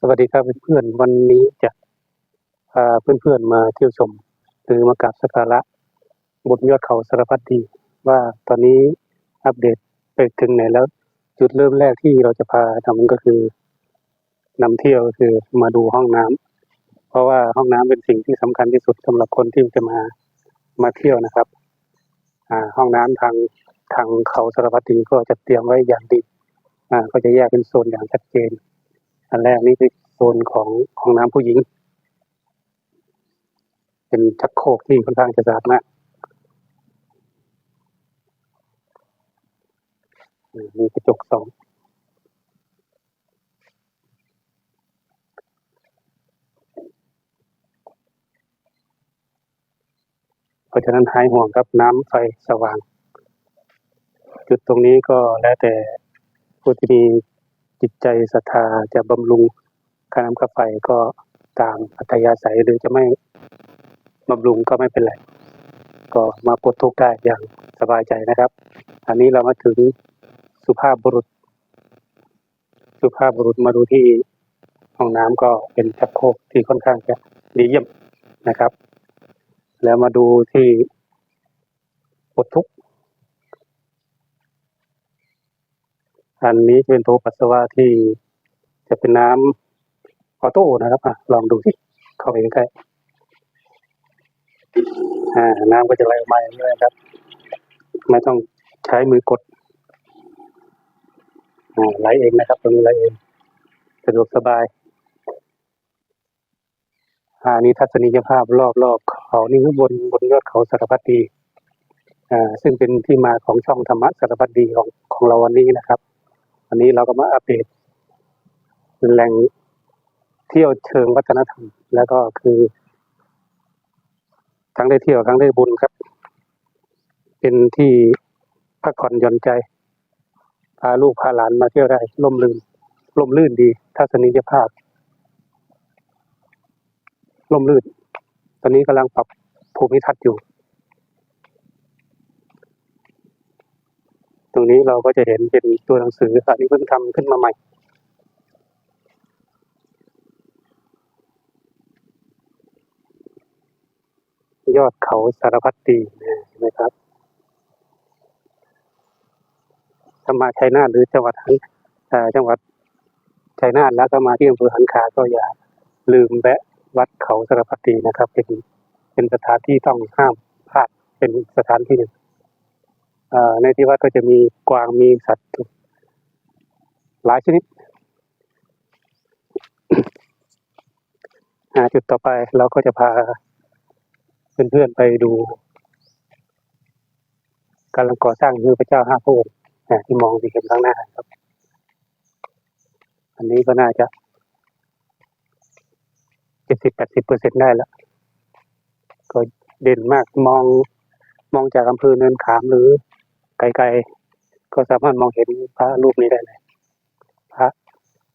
สวัสดีครับเพื่อนๆวันนี้จะพาเพื่อนๆมาเที่ยวชม หรือมากราบสักการะบนยอดเขาสารพัดดีว่าตอนนี้อัปเดตไปถึงไหนแล้ว จุดเริ่มแรกที่เราจะพาทำก็คือนำเที่ยวคือมาดูห้องน้ำเพราะว่าห้องน้ำเป็นสิ่งที่สำคัญที่สุดสำหรับคนที่จะมามาเที่ยวนะครับอ่าห้องน้ำทางทางเขาสารพัดดีก็จะเตรียมไว้อย่างดีอ่าก็จะแยกเป็นโซนอย่างชัดเจน อันแรกนี่คือโซนของห้องน้ำผู้หญิง เป็นชักโครกที่ค่อนข้างจะสะอาดมากมมีกระจกสองเพราะฉะนั้นหายห่วงครับน้ำไฟสว่าง จุดตรงนี้ก็แล้วแต่ผู้ที่มี จิตใจศรัทธาจะบำรุงค่าน้ำค่าไฟก็ตามอัธยาศัยหรือจะไม่บำรุงก็ไม่เป็นไร ก็มาปลดทุกข์ได้อย่างสบายใจนะครับ อันนี้เรามาถึงสุภาพบุรุษ สุภาพบุรุษมาดูที่ห้องน้ำก็เป็นชักโครกที่ค่อนข้างจะดีเยี่ยมนะครับ แล้วมาดูที่ปลดทุกข์ อันนี้เป็นโถปัสสาวะที่จะเป็นน้ำออโต้นะครับอะลองดูสิเข้าไปใกล้อ่าน้ำก็จะไหลออกมาอย่างนี้เลยครับ ไม่ต้องใช้มือกดอ่าไหลเองนะครับ ตรงนี้ไหลเองสะดวกสบายอ่านี่ทัศนียภาพรอบรอบเขานี่คือบนบนยอดเขาสารพัดดีอ่าซึ่งเป็นที่มาของช่องธรรมะสารพัดดีของของเราวันนี้นะครับ วันนี้เราก็มาอัปเดตแหล่งเที่ยวเชิงวัฒนธรรม แล้วก็คือทั้งได้เที่ยวทั้งได้บุญครับ เป็นที่พักผ่อนหย่อนใจ พาลูกพาหลานมาเที่ยวได้ล่มลื่นล่มลื่นดี ทัศนียภาพล่มลื่น ตอนนี้กำลังปรับภูมิทัศน์อยู่ ตรงนี้เราก็จะเห็นเป็นตัวหนังสืออันนี้เพิ่งทำขึ้นมาใหม่ ยอดเขาสารพัดดีนะเห็นไหมครับถ้ามาชัยนาทหรือจังหวัดหันจังหวัดชัยนาทแล้วก็มาที่อำเภอหันคาก็อย่าลืมแวะวัดเขาสารพัดดีนะครับ เป็นเป็นสถานที่ต้องห้ามพลาดเป็นสถานที่หนึ่ง ในที่วัดก็จะมีกวางมีสัตว์หลายชนิดจุดต่อไปเราก็จะพาเพื่อนๆไปดูกำลังก่อสร้างคือพระเจ้าห้าพระองค์ที่มองที่เห็นข้างหน้าครับ อันนี้ก็น่าจะเจ็ดสิบแปดสิบเปอร์เซ็นได้แล้ว ก็เด่นมากมองมองจากอำเภอเนินขามหรือ ไกลๆก็สามารถมองเห็นพระรูปนี้ได้เลย พระ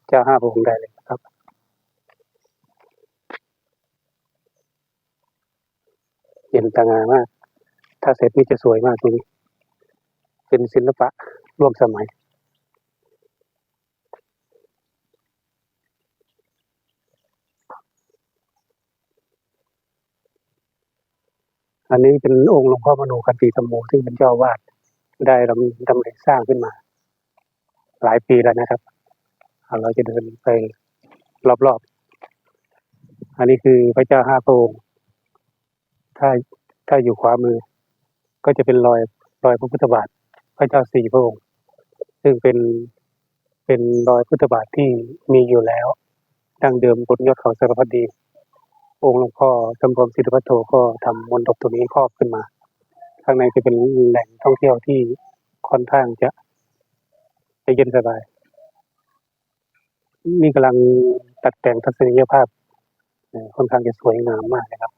เจ้าห้าพระองค์ได้เลยครับเห็นตางามาก ถ้าเสร็จนี่จะสวยมากตรงนี้ เป็นศิลปะร่วมสมัยอันนี้เป็นองค์หลวงพ่อมโนคันธีธรรมโมที่เป็นเจ้าวาด ได้ดำดำเนินสร้างขึ้นมา หลายปีแล้วนะครับ เราจะเดินไปรอบๆ อันนี้คือพระเจ้าห้าพระองค์ถ้าถ้าอยู่ขวามือ ก็จะเป็นรอยรอยพระพุทธบาท พระเจ้าสี่พระองค์ ซึ่งเป็นเป็นรอยพุทธบาทที่มีอยู่แล้ว ดั้งเดิมบนยอดเขาสารพัดดี องค์หลวงพ่อจำรวมศิริพัทโทก็ทำมนดบตัวนี้ครอบขึ้นมา ข้างในจะเป็นแหล่งท่องเที่ยวที่ค่อนข้างจะจะเย็นสบาย นี่กำลังตัดแต่งทัศนียภาพค่อนข้างจะสวยงามมากนะครับ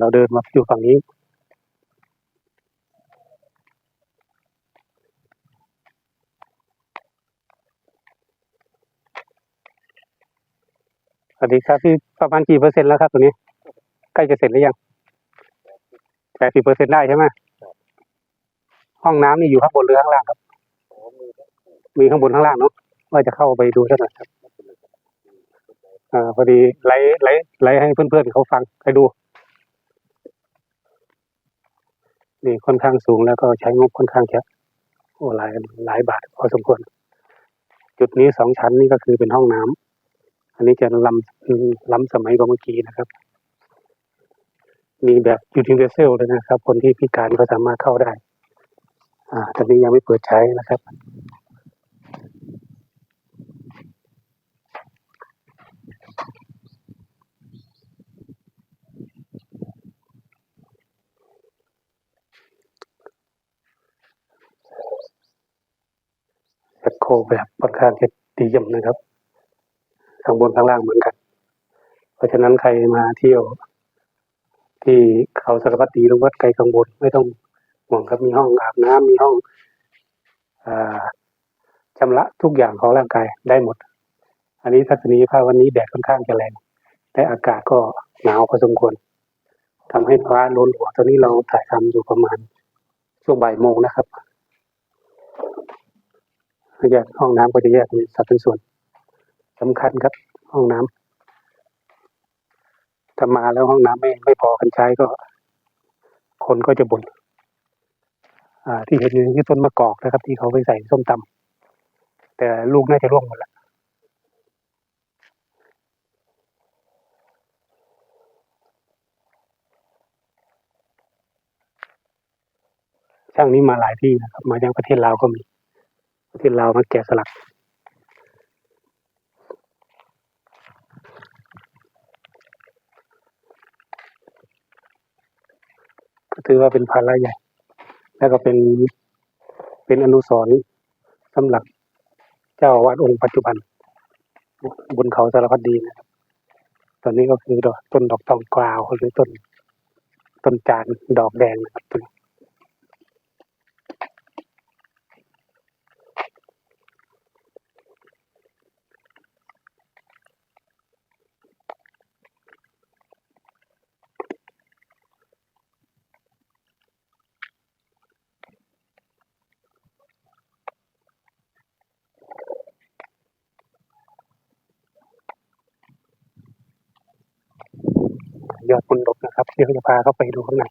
เราเดินมาอยู่ฝั่งนี้ สวัสดีครับพี่ประมาณกี่เปอร์เซ็นต์แล้วครับตัวนี้ ใกล้จะเสร็จหรือยังแปดสิบเปอร์เซ็นต์ได้ใช่ไหมห้องน้ำนี่อยู่ข้างบนหรือข้างล่างครับ มีข้างบนข้างล่างเนาะ ว่าจะเข้าไปดูสักหน่อยครับอ่าพอดีไลฟ์ไลฟ์ไลฟ์ให้เพื่อนๆเขาฟังให้ดู นี่ค่อนข้างสูงแล้วก็ใช้งบค่อนข้างจะโอ้หลายหลายบาทพอสมควร จุดนี้สองชั้นนี่ก็คือเป็นห้องน้ำอันนี้จะล้ำล้ำสมัยกว่าเมื่อกี้นะครับ มีแบบยูทิเวเซลเลยนะครับ คนที่พิการก็สามารถเข้าได้ อ่าตอนนี้ยังไม่เปิดใช้นะครับแอคโคแบบค่อนข้างจะดีเยี่ยมนะครับ ข้างบนข้างล่างเหมือนกัน เพราะฉะนั้นใครมาเที่ยว ที่เขาสารพัดดีหรือวัดไกลข้างบนไม่ต้องห่วงครับมีห้องอาบน้ำมีห้องอชำระทุกอย่างของร่างกายได้หมด อันนี้ทัศนีภาพวันนี้แดดค่อนข้างจะแรงแต่อากาศก็หนาวพอสมควรทำให้ฟ้าโล้นหัวตอนนี้เราถ่ายทำอยู่ประมาณช่วงบ่ายโมงนะครับแยกห้องน้ำก็จะแยกเป็นสัดเป็นส่วนสำคัญครับห้องน้ำ ถ้ามาแล้วห้องน้ำไม่ไม่พอกันใช้ก็ คนก็จะบ่นอ่าที่เห็นนี่คือต้นมะกอกนะครับ ที่เขาไปใส่ส้มตำแต่ลูกน่าจะร่วงหมดละช่างนี้มาหลายที่นะครับ มาจากประเทศลาวก็มี ประเทศลาวมาแกะสลัก ก็ถือว่าเป็นภาระใหญ่ แล้วก็เป็นเป็นอนุสรณ์สำหรับเจ้าวาดองค์ปัจจุบัน บนเขาสารพัดดีนะครับ ตอนนี้ก็คือดอกต้นดอกตองกวาวหรือต้นต้นจานดอกแดงนะครับ ยอดบุญดกนะครับ เดี๋ยวจะพาเข้าไปดูข้างใน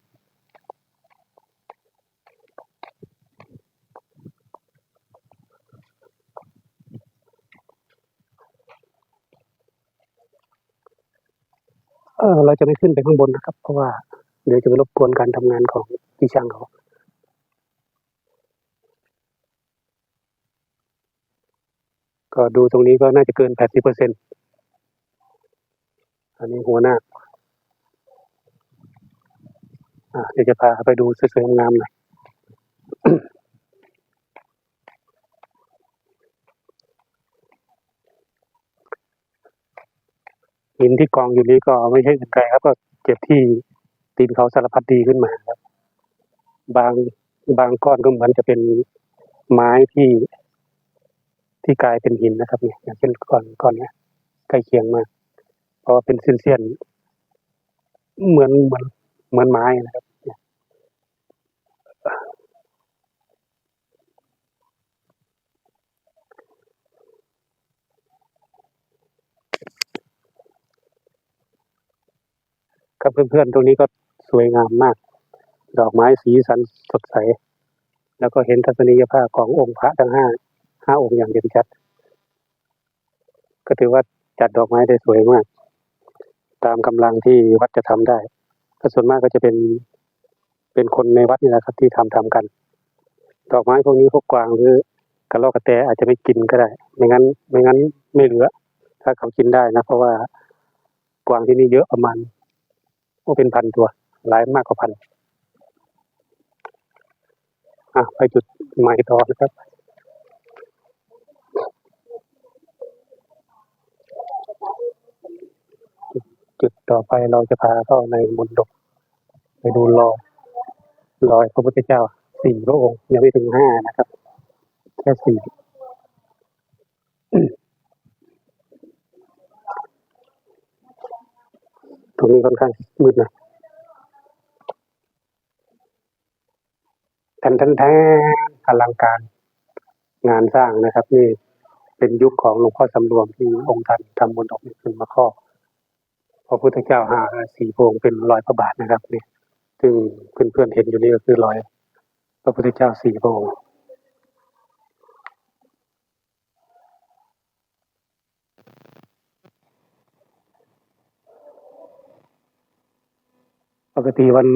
เออเราจะไม่ขึ้นไปข้างบนนะครับ เพราะว่าเดี๋ยวจะไปรบกวนการทำงานของพี่ช่างเขาก็ดูตรงนี้ก็น่าจะเกินแปดสิบเปอร์เซ็นอันนี้หัวหน้า อะ เดี๋ยวจะพาไปดูสวยๆงามๆหน่อยหินที่กองอยู่นี้ก็ไม่ใช่อื่นไกลครับ ก็เก็บที่ตีนเขาสารพัดดีขึ้นมาครับ บางบางก้อนก็เหมือนจะเป็นไม้ที่ที่กลายเป็นหินนะครับเนี่ยอย่างเช่นก้อนก้อนเนี้ยใกล้เคียงมากเพราะว่าเป็นเส้นๆเหมือนเหมือน เหมือนไม้นะครับครับเพื่อนๆ ตรงนี้ก็สวยงามมาก ดอกไม้สีสันสดใส แล้วก็เห็นทัศนียภาพขององค์พระทั้งห้าห้าองค์อย่างเด่นชัด ก็ถือว่าจัดดอกไม้ได้สวยมาก ตามกำลังที่วัดจะทำได้ ก็ส่วนมากก็จะเป็นเป็นคนในวัดนี่แหละครับที่ทำทำกัน ดอกไม้พวกนี้พวกกวางหรือกระรอกกระแตอาจจะไม่กินก็ได้ ไม่งั้น ไม่งั้นไม่เหลือ ถ้าเขากินได้นะ เพราะว่ากวางที่นี่เยอะประมาณก็เป็นพันตัว หลายมากกว่าพันอะไปจุดหมายต่อนะครับ จุดต่อไปเราจะพาเข้าในมณฑปไปดูรอยรอยพระพุทธเจ้าสี่พระองค์ยังไม่ถึงห้านะครับ แค่สี่ตรงนี้ค่อนข้างมืดนะแทนแทนแทนอลังการงานสร้างนะครับ นี่เป็นยุคของหลวงพ่อสำรวมที่องค์ท่านทำมนดอกขึ้นมาครอบ พระพุทธเจ้าหาสีพระองเป็นรอยพระบาทนะครับนี่ซึ่งเพื่อนๆเห็นอยู่นี่ก็คือรอย พระพุทธเจ้าสี่พระองปกติวัน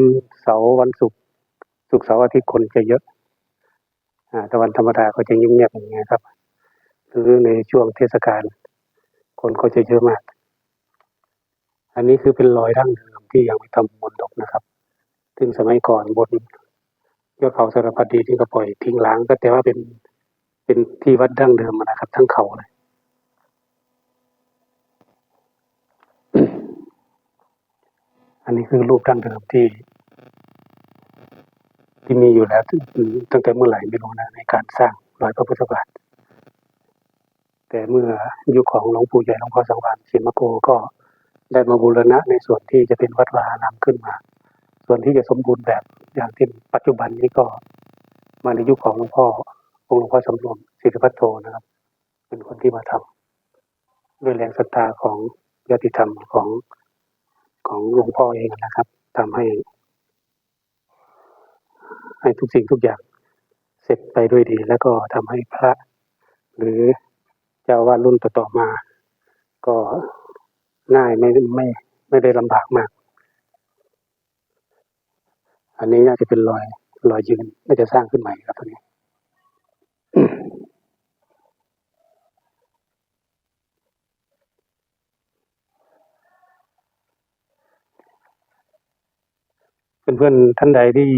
เสาร์วันศุกร์ศุกร์เสาร์อาทิตย์คนจะเยอะอ่าแต่วันธรรมดาก็จะเงียบๆอย่างเงี้ยครับ หรือในช่วงเทศกาลคนก็จะเยอะมาก อันนี้คือเป็นรอยดั้งเดิมที่ยังไม่ทำมนต์ดกนะครับ ซึ่งสมัยก่อนบนยอดเขาสารพัดดีที่ก็ปล่อยทิ้งล้างก็แต่ว่าเป็นเป็นที่วัดดั้งเดิมนะครับ ทั้งเขาเลยอันนี้คือรูปดั้งเดิมที่ ที่มีอยู่แล้วตั้งตั้งแต่เมื่อไหร่ไม่รู้นะในการสร้างรอยพระพุทธบาทแต่เมื่อยุคของหลวงปู่ใหญ่หลวงพ่อสังวานสิมโกก็ ได้มาบูรณะในส่วนที่จะเป็นวัดวาอารามขึ้นมา ส่วนที่จะสมบูรณ์แบบอย่างที่ปัจจุบันนี้ก็มาในยุคของหลวงพ่อองค์หลวงพ่อสำรวมศิริพัทโทนะครับ เป็นคนที่มาทำด้วยแรงศรัทธาของญาติธรรมของของหลวงพ่อเองนะครับทำให้ ให้ทุกสิ่งทุกอย่างเสร็จไปด้วยดี แล้วก็ทำให้พระ หรือเจ้าอาวาดรุ่นต่อๆมา ก็ ง่ายไม่ไม่ไม่ได้ลำบากมาก อันนี้น่าจะเป็นรอยรอยยืนน่าจะสร้างขึ้นใหม่ครับตัวนี้เพื่อนๆท่านใดที่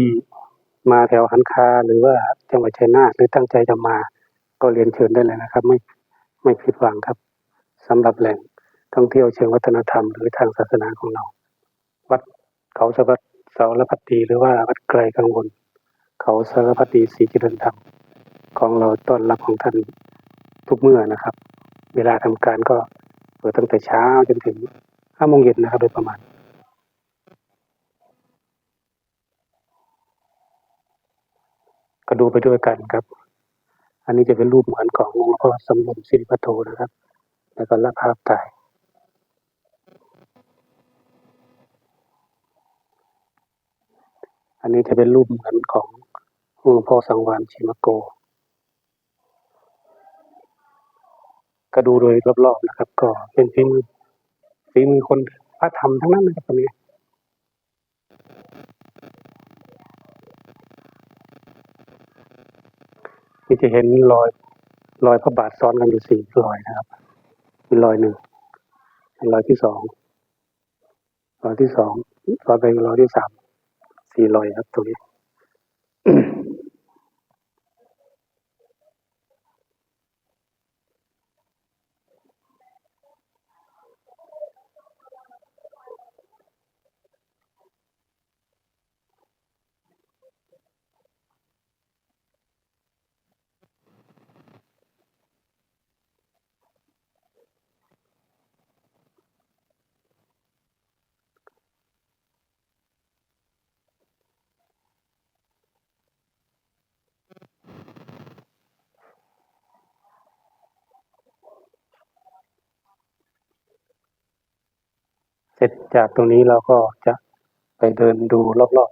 มาแถวหันคาหรือว่าจังหวัดชัยนาทหรือตั้งใจจะมาก็เรียนเชิญได้เลยนะครับ ไม่ไม่ผิดหวังครับสำหรับแหล่ง ท่องเที่ยวเชิงวัฒนธรรมหรือทางศาสนาของเรา วัดเขาสะพัดเสารพัดดีหรือว่าวัดไกลกังวล เขาสารพัดดีศรีเจริญธรรมของเราต้อนรับของท่านทุกเมื่อนะครับ เวลาทำการก็เปิดตั้งแต่เช้าจนถึงห้าโมงเย็นนะครับ โดยประมาณก็ดูไปด้วยกันครับ อันนี้จะเป็นรูปเหมือนของหลวงพ่อสมรมสิริพัทโทนะครับ แล้วก็รับภาพถ่าย อันนี้จะเป็นรูปเหมือนของหลวงพ่อสังวานชิมโก ก็ดูโดยรอบๆนะครับ ก็เป็นฝีมือฝีมือคนพระธรรมทั้งนั้นนะครับตรงนี้ที่จะเห็นรอยรอยพระบาทซ้อนกันอยู่สี่รอยนะครับมีรอยหนึ่งรอยที่สองรอยที่สองรอยไปรอยที่สาม สี่รอยครับตรงนี้ เสร็จจากตรงนี้เราก็จะไปเดินดูรอบ